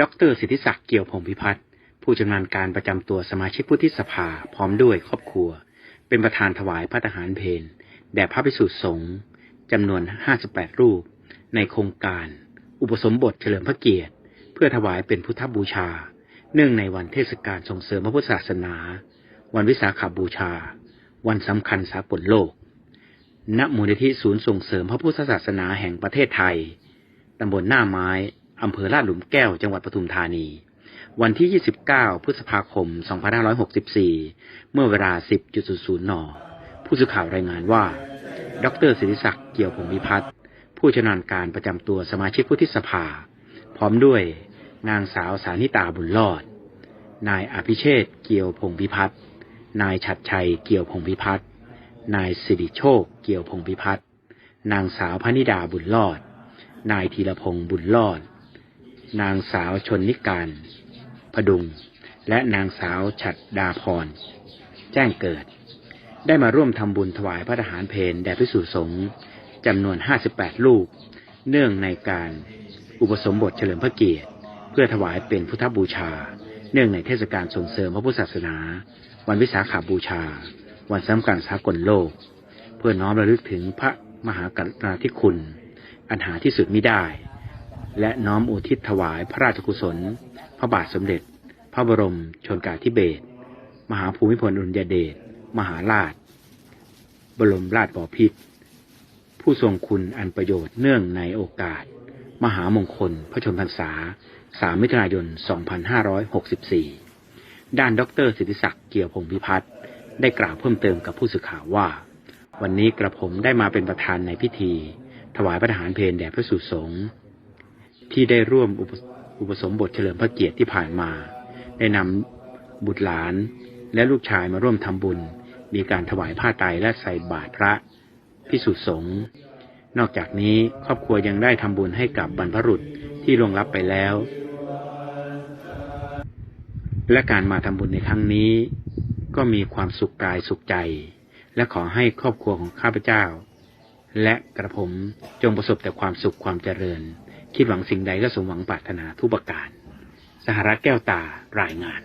ดรสิทธิศักดิ์เกี่ยวพงศพิพัฒน์ผู้ชำนาญการประจำตัวสมาชิกผู้ที่สภาพร้อมด้วยครอบครัว เป็นประธานถวายพระทหารเพลแด่พระภิกษุสงฆ์จำนวน 58 รูป ในโครงการ อุปสมบทเฉลิมพระเกียรติ เพื่อถวายเป็นพุทธบูชา เนื่องในวันเทศกาลส่งเสริมพระพุทธศาสนา วันวิสาขบูชา วันสำคัญสากลโลก ณ มูลนิธิศูนย์ส่งเสริมพระพุทธศาสนาแห่งประเทศไทย ตำบลหน้าไม้ อำเภอลาดหลุมแก้ว จังหวัดปทุมธานี วันที่ 29 พฤษภาคม 2564 เมื่อเวลา 10.00 น ผู้สื่อข่าวรายงานว่า ดรศิริศักดิ์เกี่ยวพงศ์วิพัฒน์ ผู้ชำนาญการประจำตัวสมาชิกผู้ที่สภา พร้อมด้วยนางสาวสานิตาบุญรอด นายอภิเชษเกี่ยวพงพิพัฒน์ นายชัดชัยเกี่ยวพงพิพัฒน์ นายสิริโชคเกี่ยวพงพิพัฒน์ นางสาวพนิดาบุญรอด นายธีรพงศ์บุญรอด นางสาวชนนิการ พดุง และนางสาวฉัดดาพร แจ้งเกิด ได้มาร่วมทำบุญถวายพระทหารเพลแด่พิสุสงฆ์จำนวน 58 ลูก เนื่องในการอุปสมบทเฉลิมพระเกียรติ เพื่อถวายเป็นพุทธบูชา เนื่องในเทศกาลส่งเสริมพระพุทธศาสนา วันวิสาขาบูชา วันสำคัญสากลโลก เพื่อน้อมระลึกถึงพระมหากรุณาธิคุณ อันหาที่สุดมิได้ และน้อมอุทิศถวายพระราชกุศล พระบาทสมเด็จ พระบรมชนกาธิเบศรมหาภูมิพลอดุลยเดชมหาราช บรมราชบพิตรผู้ทรงคุณอันประโยชน์เนื่องในโอกาส มหามงคลพระชนพรรษา 3 มิถุนายน 2564 ด้านดรสิทธิศักดิ์เกี่ยวพงศ์พิพัฒน์ได้กล่าวเพิ่มเติมกับผู้สื่อข่าวว่า วันนี้กระผมได้มาเป็นประธานในพิธี ถวายพระทหารเพลแด่พระสุสงฆ์ ที่ได้ร่วมอุปอปสมบทเฉลิมพระเกียรติที่ผ่านมา ได้นำบุตรหลานและลูกชายมาร่วมทำบุญ มีการถวายผ้าไตรและใส่บาตรพระพิสุสงฆ์นอกจากนี้ครอบครัวยังได้ทำบุญให้กับบรรพบุรุษที่ล่วงลับไปแล้ว และการมาทำบุญในครั้งนี้ ก็มีความสุขกายสุขใจ และขอให้ครอบครัวของข้าพเจ้า และกระผมจงประสบแต่ความสุขความเจริญ คิดหวังสิ่งใดก็สมหวังปรารถนาทุกประการ สหรัฐแก้วตารายงาน